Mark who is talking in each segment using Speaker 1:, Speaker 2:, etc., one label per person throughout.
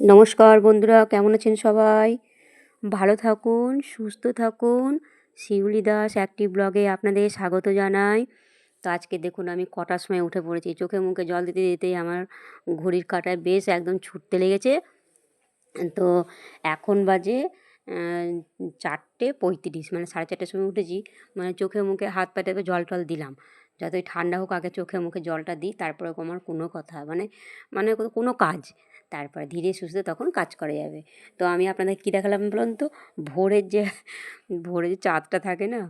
Speaker 1: নমস্কার বন্ধুরা, কেমন আছেন সবাই? ভালো থাকুন, সুস্থ থাকুন। শিউলি দাস একটি ব্লগে আপনাদের স্বাগত জানাই। তো আজকে দেখুন, আমি কটার সময় উঠে পড়েছি। চোখে মুখে জল দিতে দিতেই আমার ঘড়ির কাঁটায় বেশ একদম ছুটতে লেগেছে। তো এখন বাজে চারটে পঁয়ত্রিশ মানে সাড়ে চারটের সময় উঠেছি। মানে চোখে মুখে হাত পাতে জল টল দিলাম। যতই ঠান্ডা হোক, আগে চোখে মুখে জলটা দিই, তারপরে আমার কোনো কথা মানে মানে কোনো কাজ। তারপরে ধীরে সুস্থে তখন কাজ করা যাবে। তো আমি আপনাদের কী দেখালাম বলুন তো? ভোরের যে ভোরের যে চাঁদটা থাকে না,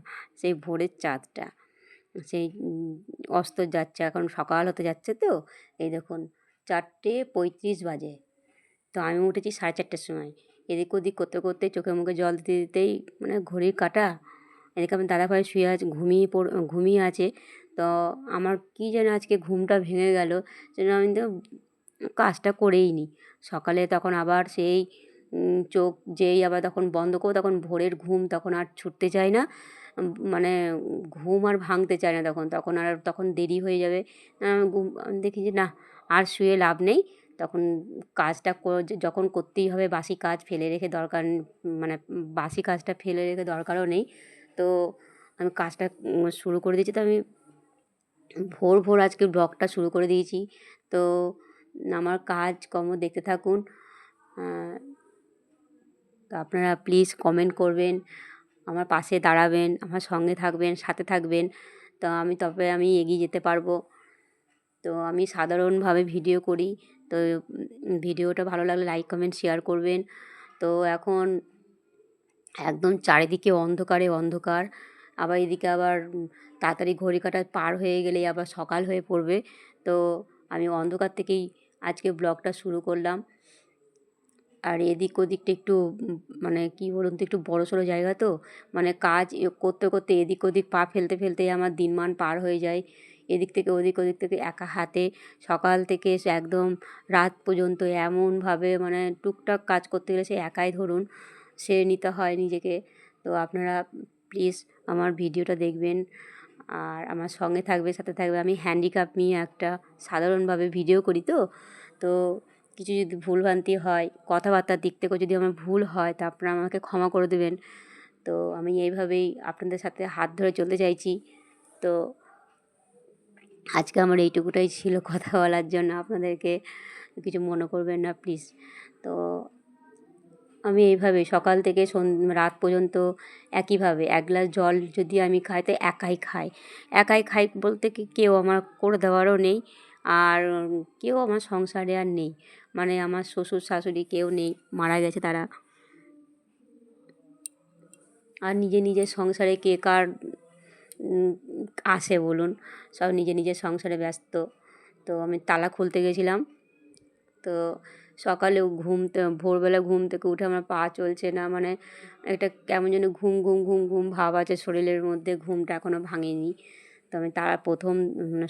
Speaker 1: সেই ভোরের চাঁদটা। সেই অস্ত যাচ্ছে, এখন সকাল হতে যাচ্ছে তো, এই দেখুন চারটে পঁয়ত্রিশ বাজে। তো আমি উঠেছি সাড়ে চারটের সময়। এদিক ওদিক করতে করতে চোখে মুখে জল দিতে দিতেই মানে ঘড়ির কাঁটা, এদিকে আমার দাদাভাই শুয়ে আছে, ঘুমিয়ে পড়, ঘুমিয়ে আছে। তো আমার কী যেন আজকে ঘুমটা ভেঙে গেল, যেন আমি তো কাজটা করেই নি সকালে তখন আবার সেই চোখ যেই আবার তখন বন্ধ করব তখন ভোরের ঘুম তখন আর ছুটতে চায় না। মানে ঘুম আর ভাঙতে চায় না তখন। তখন আর তখন দেরি হয়ে যাবে। ঘুম- দেখি যে না, আর শুয়ে লাভ নেই। তখন কাজটা কর- যখন করতেই হবে, বাসি কাজ ফেলে রেখে দরকার মানে বাসি কাজটা ফেলে রেখে দরকারও নেই। তো আমি কাজটা শুরু করে দিয়েছি। তো আমি ভোর ভোর আজকে ব্লগটা শুরু করে দিয়েছি। তো আমার কাজকর্ম দেখতে থাকুন। তো আপনারা প্লিজ কমেন্ট করবেন, আমার পাশে দাঁড়াবেন, আমার সঙ্গে থাকবেন, সাথে থাকবেন। তো আমি তবে আমি এগিয়ে যেতে পারব। তো আমি সাধারণভাবে ভিডিও করি। তো ভিডিওটা ভালো লাগলে লাইক কমেন্ট শেয়ার করবেন। তো এখন একদম চারিদিকে অন্ধকারে অন্ধকার। আবার এদিকে আবার তাড়াতাড়ি ঘড়ি কাটা পার হয়ে গেলেই আবার সকাল হয়ে পড়বে। তো আমি অন্ধকার থেকেই আজকে ব্লগটা শুরু করলাম। আর এদিক ওদিকটা একটু মানে কী বলুন তো, একটু বড় সড়ো জায়গা তো মানে কাজ করতে করতে এদিক ওদিক পা ফেলতে ফেলতেই আমার দিনমান পার হয়ে যায়। এদিক থেকে ওদিক ওদিক থেকে একা হাতে, সকাল থেকে একদম রাত পর্যন্ত এমনভাবে মানে টুকটাক কাজ করতে গেলে সে একাই ধরুন, সে নিতে হয় নিজেকে। তো আপনারা প্লিজ আমার ভিডিওটা দেখবেন। আর আমার সঙ্গে থাকবে, সাথে থাকবে, আমি হ্যান্ডিক্যাপ নিয়ে একটা সাধারণভাবে ভিডিও করি তো। তো কিছু যদি ভুলভ্রান্তি হয়, কথাবার্তার দিক থেকেও যদি আমার ভুল হয়, তা আপনারা আমাকে ক্ষমা করে দেবেন। তো আমি এইভাবেই আপনাদের সাথে হাত ধরে চলতে চাইছি। তো আজকে আমার এইটুকুটাই ছিল কথা বলার জন্য। আপনাদেরকে কিছু মনে করবেন না, প্লিজ। তো আমি এইভাবে সকাল থেকে রাত পর্যন্ত একইভাবে এক গ্লাস জল যদি আমি খাই, তো একাই খাই। একাই খাই বলতে কি কেউ আমার করে দেওয়ারও নেই। আর কেউ আমার সংসারে আর নেই। মানে আমার শ্বশুর শাশুড়ি কেউ নেই, মারা গেছে তারা। আর নিজে নিজের সংসারে কে কার আসে বলুন। সব নিজে নিজের সংসারে ব্যস্ত। তো আমি তালা খুলতে গেছিলাম। তো সকালেও ঘুমতে ভোরবেলা ঘুম থেকে উঠে আমার পা চলছে না। মানে একটা কেমন যেন ঘুম ঘুম ঘুম ঘুম ভাব আছে শরীরের মধ্যে। ঘুমটা এখনও ভাঙেনি। তো আমি তারা প্রথম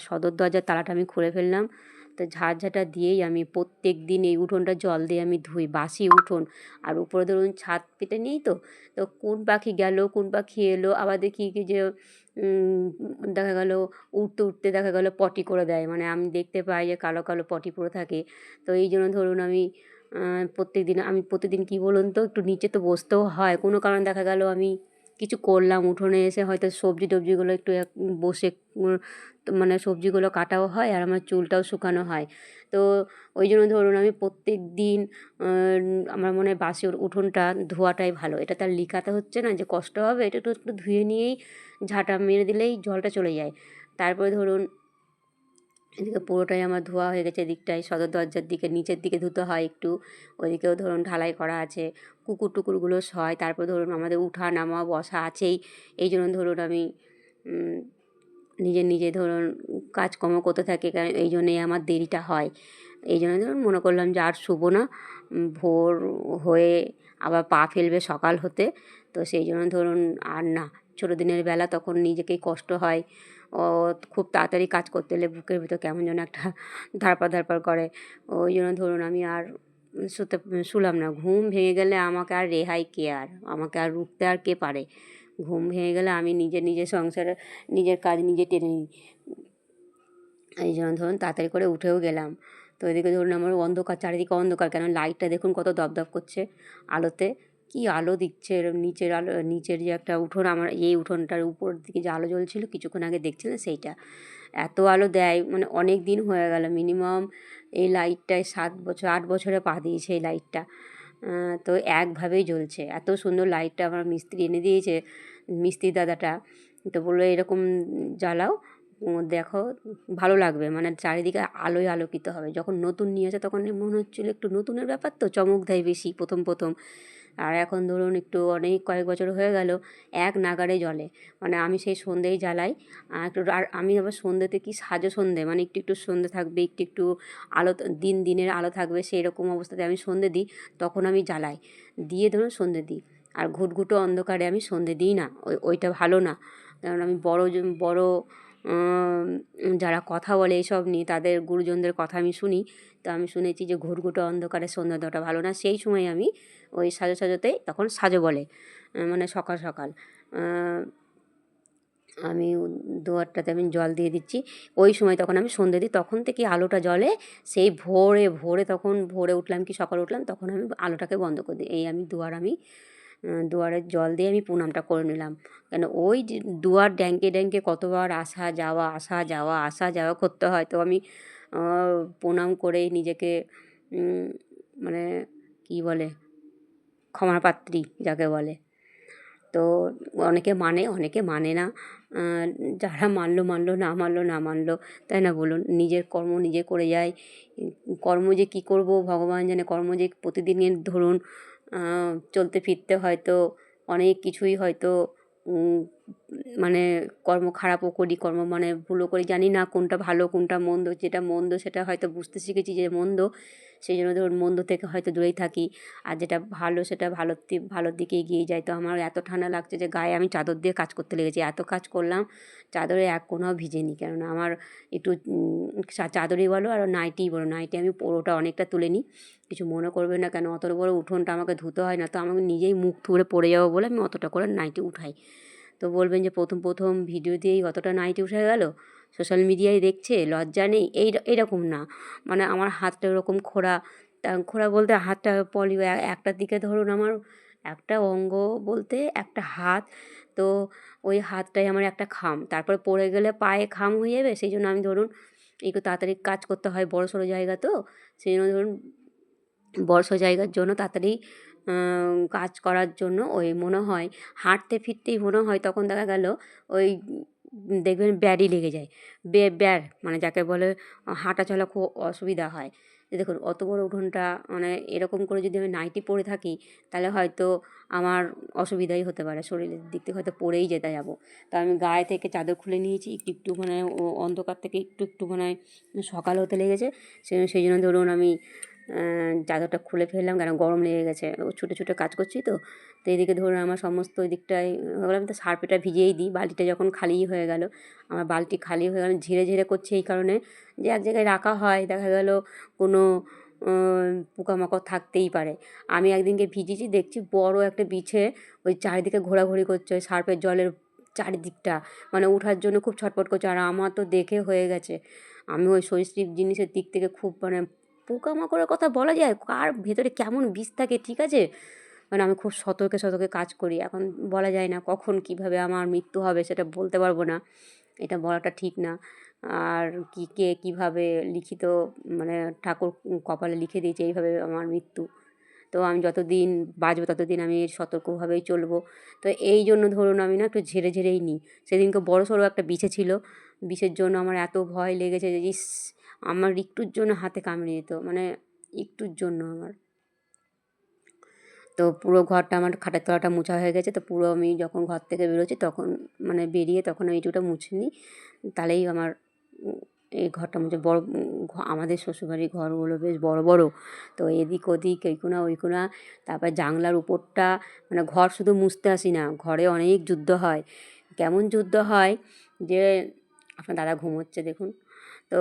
Speaker 1: সদর দরজার তালাটা আমি খুলে ফেললাম। তো ঝাড়ঝাঁটা দিয়েই আমি প্রত্যেক দিন এই উঠোনটা জল দিয়ে আমি ধুই, বাসি উঠোন। আর উপরে ধরুন ছাদ পেতে নেই তো? তো কোন পাখি গেল, কোন পাখি এলো? আবার দেখি কি যে দেখা গেল উঠতে উঠতে দেখা গেল পটি করে দেয়। মানে আমি দেখতে পাই যে কালো কালো পটি পড়ে থাকে। তো এই জন্য ধরুন আমি প্রত্যেক দিন আমি প্রতিদিন কী বলুন তো, একটু নিচে তো বসতেও হয়। কোনো কারণে দেখা গেল আমি কিছু করলাম, উঠোনে এসে হয়তো সবজি টবজিগুলো একটু এক- বসে মানে সবজিগুলো কাটাও হয় আর আমার চুলটাও শুকানো হয়। তো ওই জন্য ধরুন আমি প্রত্যেক দিন আমার মনে হয় বাসের উঠোনটা ধোয়াটাই ভালো। এটা তার লিকাতে হচ্ছে না যে কষ্ট হবে, এটা একটু একটু ধুয়ে নিয়েই ঝাঁটা মেরে দিলেই জলটা চলে যায়। তারপরে ধরুন এদিকে পুরোটাই আমার ধোয়া হয়ে গেছে এদিকটায় সদর দরজার দিকে নিচের দিকে ধুতে হয় একটু। ওইদিকেও ধরুন ঢালাই করা আছে কুকুর টুকুরগুলো সয় তারপর ধরুন আমাদের উঠা নামা বসা আছেই। এই জন্য ধরুন আমি উম, নিজে ধরুন কাজকর্ম করতে থাকি কারণ এই জন্যেই আমার দেরিটা হয়। এই জন্য ধরুন মনে করলাম যে আর শুবো না ভোর হয়ে আবার পা ফেলবে সকাল হতে তো সেই জন্য ধরুন আর না। ছোটো দিনের বেলা তখন নিজেকেই কষ্ট হয় ও খুব তাড়াতাড়ি কাজ করতে এলে বুকের ভিতর কেমন যেন একটা ধারপার ধারপার করে। ওই জন্য ধরুন আমি আর শুতে শুলাম না। ঘুম ভেঙে গেলে আমাকে আর রেহাই কে আর? আমাকে আর রুখতে আর কে পারে? ঘুম ভেঙে গেলে আমি নিজে নিজের সংসারে নিজের কাজ নিজে টেনে নিই। এই জন্য ধরুন তাড়াতাড়ি করে উঠেও গেলাম। তো এদিকে ধরুন আমার অন্ধকার, চারিদিকে অন্ধকার। কেন? লাইটটা দেখুন কত দপদপ করছে। আলোতে কি আলো দিচ্ছে? নিচের আলো, নিচের যে একটা উঠোন, আমার এই উঠোনটার উপর দিকে যে আলো জ্বলছিল, কিছুক্ষণ আগে দেখছিলেন সেইটা। এত আলো দেয় মানে অনেক দিন হয়ে গেল, মিনিমাম এই লাইটটায় সাত বছর, আট বছরে পা দিয়েছে এই লাইটটা। তো একভাবেই জ্বলছে। এত সুন্দর লাইটটা আমার মিস্ত্রি এনে দিয়েছে, মিস্ত্রি দাদাটা। তো বলল, এরকম জ্বালাও দেখো, ভালো লাগবে। মানে চারিদিকে আলোয় আলোকিত হবে। যখন নতুন নিয়ে আসে, তখন মনে হচ্ছিল একটু নতুনের ব্যাপার তো চমক দেয় বেশি, প্রথম প্রথম। আর এখন ধরুন একটু অনেক কয়েক বছর হয়ে গেল, এক নাগারে জলে। মানে আমি সেই সন্ধ্যেই জ্বালাই। একটু আর আমি আবার সন্ধ্যেতে কি সাজো সন্ধে মানে একটু একটু সন্ধে থাকবে, একটু একটু আলো দিন দিনের আলো থাকবে সেই রকম অবস্থাতে আমি সন্ধে দিই, তখন আমি জ্বালাই। দিয়ে ধরুন সন্ধে দিই। আর ঘুটঘুটো অন্ধকারে আমি সন্ধে দিই না, ওই, ওইটা ভালো না। কারণ আমি বড় বড় যারা কথা বলে এইসব নিয়ে, তাদের গুরুজনদের কথা আমি শুনি। তো আমি শুনেছি যে ঘুরঘুটো অন্ধকারে সন্ধ্যা দেওয়াটা ভালো না। সেই সময় আমি ওই সাজো সাজোতেই তখন সাজো বলে মানে সকাল সকাল। আমি দুয়ারটাতে আমি জল দিয়ে দিচ্ছি। ওই সময় তখন আমি সন্ধে দিই, তখন থেকে আলোটা জলে সেই ভোরে ভোরে তখন ভোরে উঠলাম কি সকালে উঠলাম, তখন আমি আলোটাকে বন্ধ করে দিই। এই আমি দুয়ার আমি আহ, দুয়ারের জল দিয়ে আমি প্রণামটা করে নিলাম। কেন ওই দুয়ার ড্যাঙ্কে ড্যাঙ্কে কতবার আসা যাওয়া আসা যাওয়া আসা যাওয়া করতে হয় তো আমি প্রণাম করেই নিজেকে মানে কী বলে ক্ষমার পাত্রী যাকে বলে। তো অনেকে মানে অনেকে মানে না যারা মানলো মানলো না মানলো না মানলো তাই না বলুন? নিজের কর্ম নিজে করে যায় কর্ম যে কী করব? ভগবান জানে কর্ম যে প্রতিদিনের ধরুন চলতে ফিরতে হয়তো অনেক কিছুই হয়তো মানে কর্ম খারাপও করি, কর্ম মানে ভুলও করি, জানি না কোনটা ভালো, কোনটা মন্দ, যেটা মন্দ সেটা হয়তো বুঝতে শিখেছি যে মন্দ। সেই জন্য ধরুন মন্দ থেকে হয়তো দূরেই থাকি। আর যেটা ভালো সেটা ভালোর ভালোর দিকে এগিয়ে যায় তো আমার এত ঠান্ডা লাগছে যে গায়ে আমি চাদর দিয়ে কাজ করতে লেগেছি। এত কাজ করলাম, চাদরে এক কোনাও ভিজেনি। কেননা আমার একটু চাদরই বলো আর নাইটিই বলো। নাইটি আমি পুরোটা অনেকটা তুলে নিই। কিছু মনে করবে না কেন, অত বড় উঠোনটা আমাকে ধুতে হয় না। তো আমাকে নিজেই মুখ থুবড়ে পড়ে যাব বলে আমি অতটা করে নাইটি উঠাই। তো বলবেন যে প্রথম প্রথম ভিডিও দিয়েই অতটা নাইটি উঠে গেল? সোশ্যাল মিডিয়ায় দেখছে, লজ্জা নেই, এই এইরকম না। মানে আমার হাতটা ওরকম খোড়া, তা খোড়া বলতে হাতটা পলিও একটা দিকে ধরুন আমার, একটা অঙ্গ বলতে একটা হাত, তো ওই হাতটাই আমার একটা খাম। তারপরে পড়ে গেলে পায়ে খাম হয়ে যাবে, সেই জন্য আমি ধরুন একটু তাড়াতাড়ি কাজ করতে হয় বড় সড়ো জায়গা তো, সেই জন্য ধরুন বর্ষ জায়গার জন্য তাড়াতাড়ি কাজ করার জন্য ওই মনে হয়, হাঁটতে ফিরতেই মনে হয়, তখন দেখা গেল ওই দেখবেন ব্যাডি লেগে যায়। বে ব্যার মানে যাকে বলে, হাঁটা চলা খুব অসুবিধা হয়। দেখুন, অত বড় উঠোনটা মানে এরকম করে যদি আমি নাইটি পরে থাকি, তাহলে হয়তো আমার অসুবিধাই হতে পারে। শরীরের দিক থেকে হয়তো পরেই যেতে যাব। তো আমি গায়ে থেকে চাদর খুলে নিয়েছি, একটু একটু মানে অন্ধকার থেকে একটু একটু মানে সকাল হতে লেগেছে। সেই জন্য ধরুন আমি চাদরটা খুলে ফেললাম, কেন গরম লেগে গেছে। ও ছুটে ছুটে কাজ করছি তো তো এদিকে ধরুন আমার সমস্ত ওই দিকটায় ভাবলাম তো সার্ফেটা ভিজিয়েই দিই, বালতিটা যখন খালি হয়ে গেল, আমার বালতি খালি হয়ে গেল ঝিরে ঝিরে করছে এই কারণে যে এক জায়গায় রাখা হয়, দেখা গেল কোনো পোকামাকড় থাকতেই পারে। আমি একদিনকে ভিজিয়েছি, দেখছি বড় একটা বিছে ওই চারিদিকে ঘোরাঘুরি করছে, ওই সার্পের জলের চারিদিকটা মানে ওঠার জন্য খুব ছটপট করছে, আর আমার তো দেখে হয়ে গেছে। আমি ওই সরীসৃপ জিনিসের দিক থেকে খুব মানে পোকামাকড়ের কথা বলা যায়? কার ভেতরে কেমন বিষ থাকে, ঠিক আছে? মানে আমি খুব সতর্কে সতর্কে কাজ করি। এখন বলা যায় না কখন কীভাবে আমার মৃত্যু হবে সেটা বলতে পারব না। এটা বলাটা ঠিক না। আর কি, কে কীভাবে লিখিত মানে ঠাকুর কপালে লিখে দিয়েছে এইভাবে আমার মৃত্যু। তো আমি যতদিন বাঁচবো ততদিন আমি সতর্কভাবেই চলবো। তো এই জন্য ধরুন আমি না একটু ঝেড়ে ঝেড়েই নিই। সেদিনকে বড় সড়ো একটা বিছে ছিল। বিষের জন্য আমার এত ভয় লেগেছে যে, ইস! আমার একটুর জন্য হাতে কামড়ে দিত মানে একটুর জন্য আমার। তো পুরো ঘরটা আমার খাটের তলাটা মোছা হয়ে গেছে, তো পুরো আমি যখন ঘর থেকে বেরোচ্ছি তখন মানে বেরিয়ে তখন আমি এইটুকুটা মুছে নিই। তাহলেই আমার এই ঘরটা মুছে, বড় আমাদের শ্বশুরবাড়ির ঘরগুলো বেশ বড় বড়। তো এদিক ওদিক এই কোনা ওই কোনা, তারপর জানলার উপরটা মানে ঘর শুধু মুছতে আসি না, ঘরে অনেক যুদ্ধ হয়। কেমন যুদ্ধ হয় যে, আপনার দাদা ঘুমোচ্ছে দেখুন। তো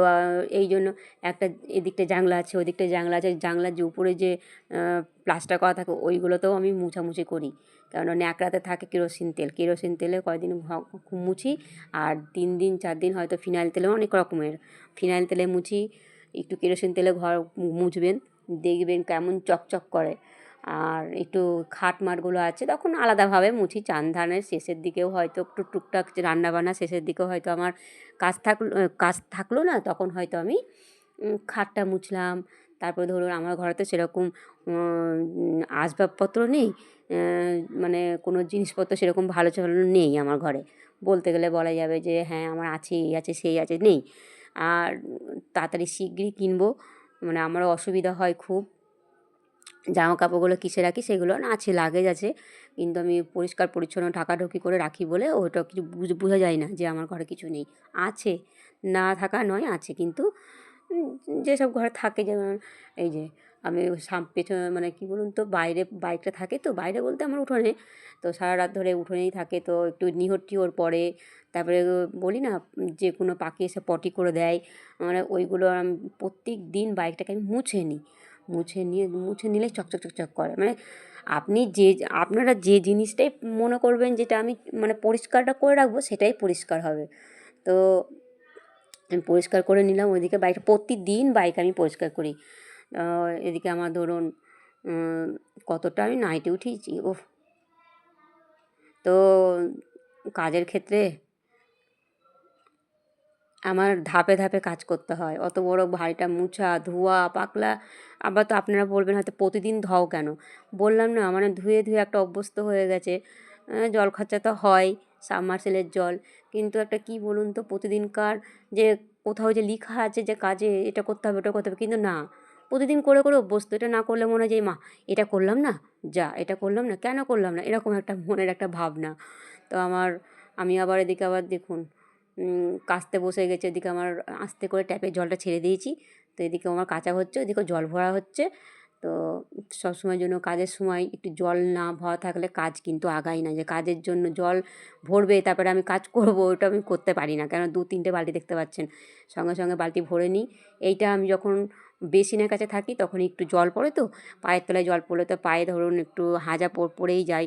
Speaker 1: এই জন্য একটা এদিকটা জানলা আছে, ওদিকটা জানলা আছে, জানলার যে উপরে যে প্লাস্টার করা থাকে, ওইগুলোতেও আমি মুছামুছি করি। কারণ ন্যাকড়াতে থাকে কেরোসিন তেল, কেরোসিন তেলে কয়দিন মুছি আর তিন দিন, চার দিন হয়তো ফিনাইল তেলে অনেক রকমের। ফিনাইল তেলে মুছি, একটু কেরোসিন তেলে ঘর মুছবেন, দেখবেন কেমন চকচক করে। আর একটু খাট মাটগুলো আছে, তখন আলাদাভাবে মুছি। চান ধানের শেষের দিকেও হয়তো একটু টুকটাক রান্নাবান্না শেষের দিকেও হয়তো আমার কাজ থাকল কাজ থাকল না, তখন হয়তো আমি খাটটা মুছলাম। তারপরে ধরুন আমার ঘরে তো সেরকম আসবাবপত্র নেই মানে কোনো জিনিসপত্র সেরকম ভালো ভালো নেই আমার ঘরে। বলতে গেলে বলা যাবে যে হ্যাঁ আমার আছে, এই আছে, সেই আছে, নেই। আর তাড়াতাড়ি শিগগিরই কিনবো মানে আমারও অসুবিধা হয় খুব। জামা কাপড়গুলো কিসে রাখি সেগুলো না আছে লাগেজ আছে। কিন্তু আমি পরিষ্কার, পরিচ্ছন্ন ঢাকাঢুকি করে রাখি বলে ওটা কিছু বুঝ যায় না যে আমার ঘরে কিছু নেই। আছে, না থাকা নয়, আছে। কিন্তু যেসব ঘরে থাকে যেমন এই যে আমি সাম, পেছনে মানে কী বলুন তো, বাইরে, বাইকটা থাকে তো, বাইরে বলতে আমার উঠোনে। তো সারা রাত ধরে উঠোনেই থাকে, তো একটু নিহর টিহর পড়ে। তারপরে বলি না, যে কোনো পাখি এসে পটি করে দেয়। মানে ওইগুলো আমি প্রত্যেক দিন বাইকটাকে আমি মুছে নিই। মুছে নিয়ে, মুছে নিলে চকচক চকচক করে। মানে আপনি যে, আপনারা যে জিনিসটাই মনে করবেন যেটা আমি মানে পরিষ্কারটা করে রাখব, সেটাই পরিষ্কার হবে। তো আমি পরিষ্কার করে নিলাম, ওইদিকে বাইকটা প্রতিদিন বাইক আমি পরিষ্কার করি। এদিকে আমার ধরুন কতটা আমি নাইটে উঠিয়েছি ও তো কাজের ক্ষেত্রে আমার ধাপে ধাপে কাজ করতে হয়। অত বড় ভারীটা মুছা, ধোয়া, পাকলা, আবার তো আপনারা বলবেন হয়তো প্রতিদিন ধোও কেন? বললাম না মানে ধুয়ে ধুয়ে একটা অভ্যস্ত হয়ে গেছে। জল খরচা তো হয়, সাবমার্সেলের জল। কিন্তু একটা কি বলুন তো, প্রতিদিনকার যে কোথাও যে লিখা আছে যে কাজে এটা করতে হবে, ওটা করতে হবে, কিন্তু না। প্রতিদিন করে করে অভ্যস্ত, এটা না করলে মনে হয় যে, মা, এটা করলাম না? যা, এটা করলাম না? কেন করলাম না? এরকম একটা মনের একটা ভাবনা। তো আমার, আমি আবার এদিকে আবার দেখুন কাচতে বসে গেছে। এদিকে আমার আস্তে করে ট্যাপের জলটা ছেড়ে দিয়েছি। তো এদিকে আমার কাঁচা হচ্ছে ওদিকে জল ভরা হচ্ছে। তো সবসময়ের জন্য কাজের সময় একটু জল না ভরা থাকলে কাজ কিন্তু আগাই না। যে কাজের জন্য জল ভরবে, তারপরে আমি কাজ করব, ওটা আমি করতে পারি না। কেন? দু, তিনটে বালতি দেখতে পাচ্ছেন। সঙ্গে সঙ্গে বালতি ভরে নিই। এইটা আমি যখন বেসিনের কাছে থাকি তখন একটু জল পড়ে তো, পায়ের তলায় জল পড়লে তো পায়ে ধরুন একটু হাজা পড়েই যায়।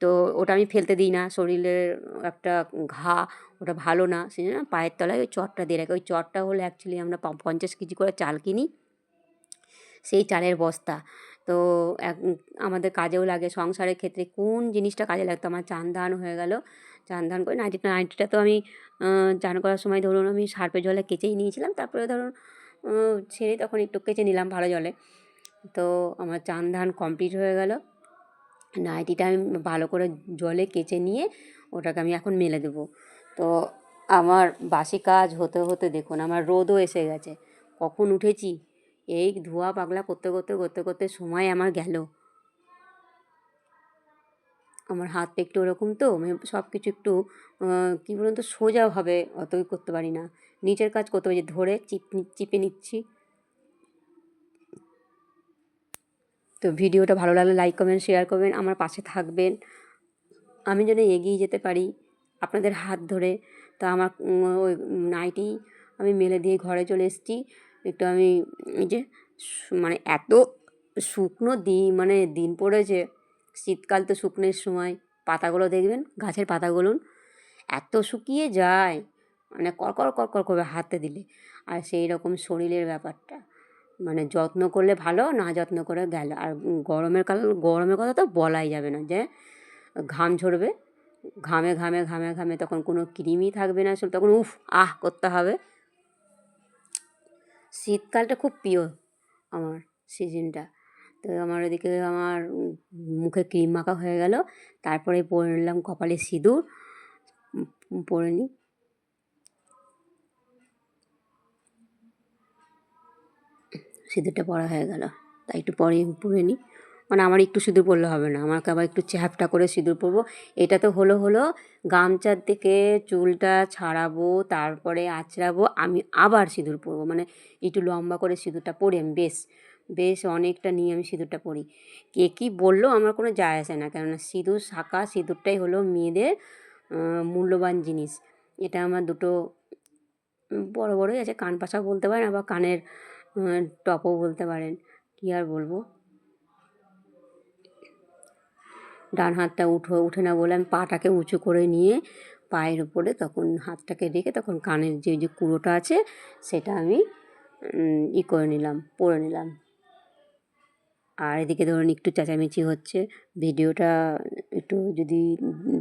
Speaker 1: তো ওটা আমি ফেলতে দিই না। শরীরের একটা ঘা ওটা ভালো না। সেই জন্য পায়ের তলায় ওই চটটা দিয়ে রাখি। ওই চটটা হলে অ্যাকচুয়ালি আমরা পঞ্চাশ কেজি করে চাল কিনি। সেই চালের বস্তা। তো এক- আমাদের কাজেও লাগে সংসারের ক্ষেত্রে কোন জিনিসটা কাজে লাগতো? আমার চান হয়ে গেল। চান ধান করে নাইটিটা নাইটিটা তো আমি চান করার সময় ধরুন আমি সার্পের জলে কেচেই নিয়েছিলাম। তারপরে ধরুন ছেড়ে তখন একটু কেচে নিলাম ভালো জলে। তো আমার চান ধান কমপ্লিট হয়ে গেল। নাইটিটা আমি ভালো করে জলে কেচে নিয়ে ওটাকে আমি এখন মেলে দেবো। তো আমার বাসি কাজ হতে হতে দেখুন আমার রোদও এসে গেছে। কখন উঠেছি? এই ধোয়া পাগলা করতে করতে করতে করতে সময় আমার গেল। আমার হাতটা একটু ওরকম তো, আমি সব কিছু একটু কী বলুন তো, সোজাভাবে অতই করতে পারি না। নিচের কাজ করতে পারি ধরে চিপ চিপে নিচ্ছি। তো ভিডিওটা ভালো লাগলে লাইক করবেন শেয়ার করবেন, আমার পাশে থাকবেন। আমি যেন এগিয়ে যেতে পারি। আপনাদের হাত ধরে। তা আমার ওই নাইটি আমি মেলে দিয়ে ঘরে চলে এসেছি। একটু আমি যে মানে এত শুকনো দিন মানে দিন পড়েছে, শীতকাল তো শুকনোর সময়। পাতাগুলো দেখবেন, গাছের পাতাগুলো। এত শুকিয়ে যায় মানে কড়কর কড়কর করবে হাতে দিলে। আর সেই রকম শরীরের ব্যাপারটা মানে যত্ন করলে ভালো, না যত্ন করে গেল। আর গরমের কাল, গরমের কথা তো বলাই যাবে না যে, ঘাম ঝরবে। ঘামে ঘামে ঘামে ঘামে তখন কোনো ক্রিমই থাকবে না তখন উফ, আহ, করতে হবে। শীতকালটা খুব প্রিয় আমার সিজনটা। তো আমার ওদিকে আমার মুখে ক্রিম মাখা হয়ে গেল। তারপরে পরে নিলাম কপালে সিঁদুর। পরে নিই। সিঁদুরটা পরা হয়ে গেল। তাই একটু পরে পরে নিই। মানে আমার একটু সিঁদুর পরলে হবে না। আমাকে আবার একটু চ্যাপটা করে সিঁদুর পরবো। এটা তো হলো হলো গামছার থেকে চুলটা ছাড়াবো, তারপরে আঁচড়াবো, আমি আবার সিঁদুর পরবো। মানে একটু লম্বা করে সিঁদুরটা পরি আমি, বেশ বেশ অনেকটা নিয়ে আমি সিঁদুরটা পরি। কে কী বলল আমার কোনো যায় আসে না। কেননা সিঁদুর শাঁখা, সিঁদুরটাই হলো মেয়েদের মূল্যবান জিনিস। এটা আমার দুটো বড় বড়ই আছে। কান পাশা বলতে পারেন আবার কানের টপও বলতে পারেন। কী আর বলব? ডান হাতটা উঠো, উঠে না বলে আমি পাটাকে উঁচু করে নিয়ে পায়ের উপরে তখন হাতটাকে রেখে তখন কানের যে যে কুড়োটা আছে সেটা আমি ই করে নিলাম, পরে নিলাম। আর এদিকে ধরুন একটু চেঁচামেচি হচ্ছে, ভিডিওটা একটু যদি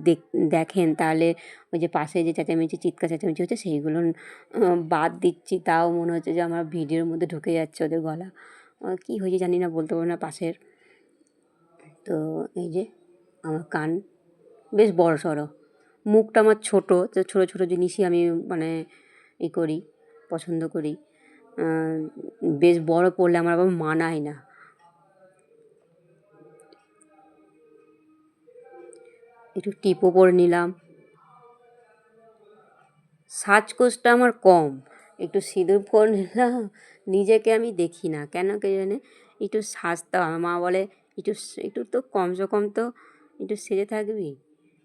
Speaker 1: দেখ- দেখেন তাহলে ওই যে পাশে যে চেঁচামেচি, চিৎকার চেঁচামেচি হচ্ছে সেইগুলো বাদ দিচ্ছি, তাও মনে হচ্ছে যে আমার ভিডিওর মধ্যে ঢুকে যাচ্ছে ওদের গলা। কী হয়েছে জানি না, বলতে পারব না পাশের। তো এই যে আমার কান। বেশ বড় সড়ো। মুখটা আমার ছোটো, তো ছোটো ছোটো জিনিসই আমি মানে ই করি, পছন্দ করি। বেশ বড় পড়লে আমার আবার মানায় না। একটু টিপও পরে নিলাম। সাজগোজটা আমার কম। একটু সিঁদুর পরে নিলাম। নিজেকে আমি দেখি না। কেন কে জানে? একটু সাজতে আমার মা বলে, একটু একটু তো কমসে কম তো একটু সেজে থাকবি?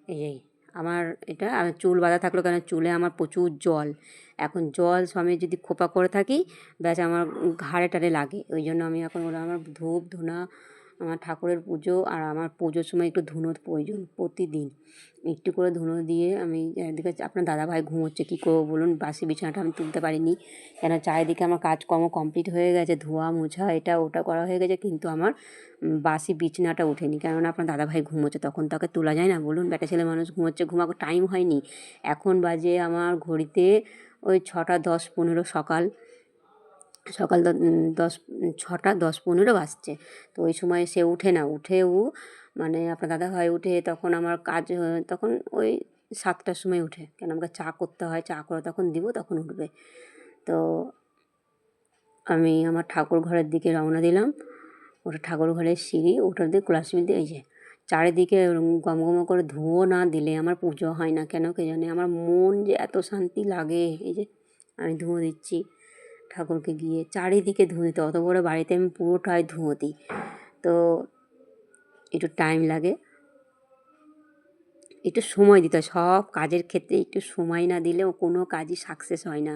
Speaker 1: এই যে আমার এটা চুল বাঁধা থাকল কেন? চুলে আমার প্রচুর জল। এখন জল সময় যদি খোপা করে থাকি, ব্যাস আমার ঘাড়ে টাড়ে লাগে। ওই জন্য আমি এখন ওরা আমার ধূপ, ধুনা আমার ঠাকুরের পুজো আর আমার পুজোর সময় একটু ধুনোর প্রয়োজন প্রতিদিন। একটু করে ধুনো দিয়ে আমি এদিকে আপনার দাদাভাই ঘুমোচ্ছে, কী করব বলুন? বাসি বিছানাটা আমি তুলতে পারিনি। কেন চারিদিকে আমার কাজকর্ম কমপ্লিট হয়ে গেছে, ধোয়া মোছা এটা ওটা করা হয়ে গেছে, কিন্তু আমার বাসি বিছানাটা ওঠেনি। কেননা আপনার দাদাভাই ঘুমোচ্ছে, তখন তাকে তোলা যায় না, বলুন? বেটা ছেলে মানুষ ঘুমোচ্ছে, ঘুমাকে টাইম হয়নি। এখন বাজে আমার ঘড়িতে ওই ছটা দশ পনেরো সকাল। সকাল দশ ছটা, দশ পনেরো বাজছে। তো ওই সময় সে উঠে না উঠেও মানে আপনার দাদা ভাই উঠে, তখন আমার কাজ, তখন ওই সাতটার সময় উঠে। কেন আমাকে চা করতে হয়, চা করে তখন দিব, তখন উঠবে। তো আমি আমার ঠাকুর ঘরের দিকে রওনা দিলাম। ওটা ঠাকুর ঘরের সিঁড়ি ওটার দিয়ে ক্লাসমেট দিয়ে এই যে চারিদিকে গমগম করে ধুয়ো না দিলে আমার পুজো হয় না। কেন কে জানে? আমার মন যে এত শান্তি লাগে, এই যে আমি ধুঁয়ো দিচ্ছি। ঠাকুরকে গিয়ে চারিদিকে ধুঁয়ে দিতে অত বড় বাড়িতে আমি পুরোটাই ধুঁয়ো দিই তো একটু টাইম লাগে। একটু সময় দিতে হয়। সব কাজের ক্ষেত্রে একটু সময় না দিলেও কোনো কাজই সাকসেস হয় না।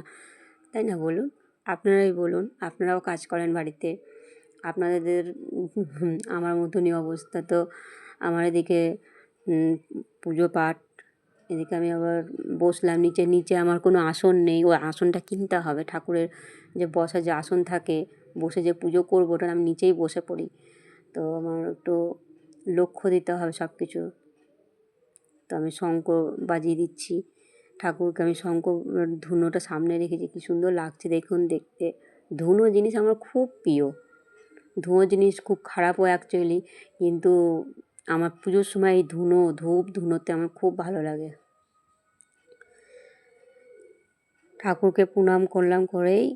Speaker 1: তাই না বলুন? আপনারাই বলুন। আপনারাও কাজ করেন বাড়িতে। আপনাদের আমার মতনই অবস্থা। তো আমার এদিকে পুজো পাঠ, এদিকে আমি আবার বসলাম। নিচে নিচে আমার কোনো আসন নেই। ওই আসনটা কিনতে হবে ঠাকুরের। যে বসার যে আসন থাকে, বসে যে পুজো করব ওটা আমি নিচেই বসে পড়ি। তো আমার একটু লক্ষ্য দিতে হবে সব কিছু তো আমি শঙ্খ বাজিয়ে দিচ্ছি। ঠাকুরকে আমি শঙ্খ ধুনোটা সামনে রেখেছি, কী সুন্দর লাগছে দেখুন দেখতে। ধুনো জিনিস আমার খুব প্রিয়। ধুঁয়ো জিনিস খুব খারাপও অ্যাকচুয়ালি কিন্তু আমার পুজোর সময় এই ধুনো, ধূপ ধুনোতে আমার খুব ভালো লাগে। ঠাকুরকে প্রণাম করলাম করেই।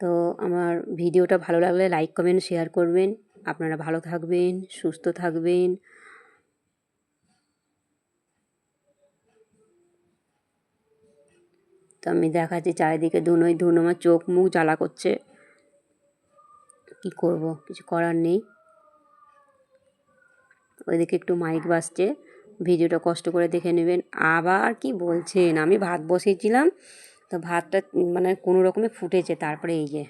Speaker 1: তো আমার ভিডিওটা ভালো লাগলে লাইক কমেন্ট শেয়ার করবেন। আপনারা ভালো থাকবেন, সুস্থ থাকবেন। তো আমি দেখাচ্ছি চারিদিকে ধুনোই ধুনো, আমার চোখ মুখ জ্বালা করছে। কী করব? কিছু করার নেই। ওইদিকে একটু মাইক বাজছে। ভিডিওটা কষ্ট করে দেখে নেবেন। আবার কি বলছেন? আমি ভাত বসিয়েছিলাম। তো ভাতটা মানে কোনো রকমে ফুটেছে তারপরে এই যে,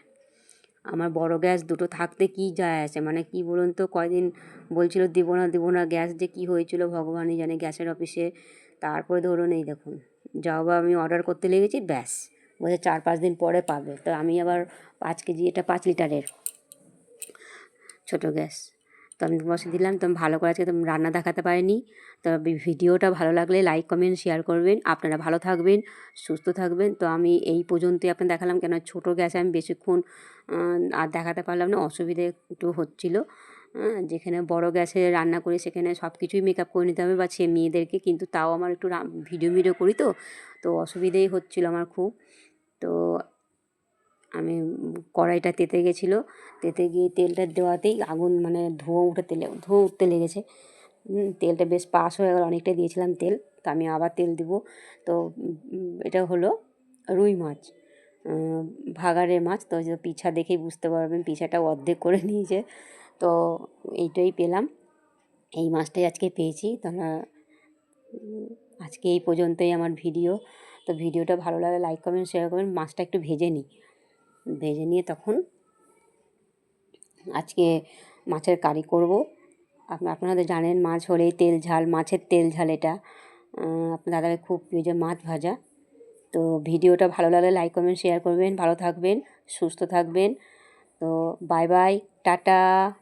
Speaker 1: আমার বড় গ্যাস দুটো থাকতে কি যায় আসে মানে কি বলুন তো, কয়দিন বলছিল দিব না দিব না, গ্যাস যে কি হয়েছিল ভগবানই জানে, গ্যাসের অফিসে। তারপরে ধরুন এই দেখুন, যাও বা আমি অর্ডার করতে লেগেছি, ব্যাস। বলছে চার পাঁচ দিন পরে পাবে। তো আমি আবার পাঁচ কেজি, এটা পাঁচ লিটারের ছোটো গ্যাস। তো আমি বসে দিলাম। তো ভালো করে আজকে তো রান্না দেখাতে পারিনি। তো ভিডিওটা ভালো লাগলে লাইক কমেন্ট শেয়ার করবেন। আপনারা ভালো থাকবেন, সুস্থ থাকবেন। তো আমি এই পর্যন্তই আপনার দেখালাম। কেন ছোটো গ্যাসে আমি বেশিক্ষণ আর দেখাতে পারলাম না। অসুবিধে একটু হচ্ছিল। যেখানে বড় গ্যাসে রান্না করি, সেখানে সব কিছুই মেকআপ করে নিতে হবে বা সে মেয়েদেরকে। কিন্তু তাও আমার একটু ভিডিও ভিডিও করি তো। তো অসুবিধেই হচ্ছিল আমার খুব। তো আমি কড়াইটা তেতে গেছিল। তেতে গিয়ে তেলটা দেওয়াতেই আগুন মানে ধোঁয়া উঠে তেলে, ধোঁয়া উঠতে লেগেছে। তেলটা বেশ পাস হয়ে গেল, অনেকটাই দিয়েছিলাম তেল। তো আমি আবার তেল দিব। তো এটা হলো রুই মাছ। ভাগাড়ে মাছ। তো পিছা দেখেই বুঝতে পারবেন পিছাটা অর্ধেক করে নিয়েছে। তো এইটাই পেলাম। এই মাছটাই আজকে পেয়েছি। তোমরা, আজকে এই পর্যন্তই আমার ভিডিও। তো ভিডিওটা ভালো লাগে লাইক কমেন্ট শেয়ার করবেন। মাছটা একটু ভেজে নিই। ভেজে নিয়ে তখন আজকে মাছের কারি করব। আপনা- আপনারা জানেন মাছ হলেই তেল ঝাল, মাছের তেল ঝাল এটা। আপনার দাদাকে খুব প্রিয় যে মাছ ভাজা। তো ভিডিওটা ভালো লাগলে লাইক করবেন শেয়ার করবেন। ভালো থাকবেন, সুস্থ থাকবেন। তো বাই বাই টাটা।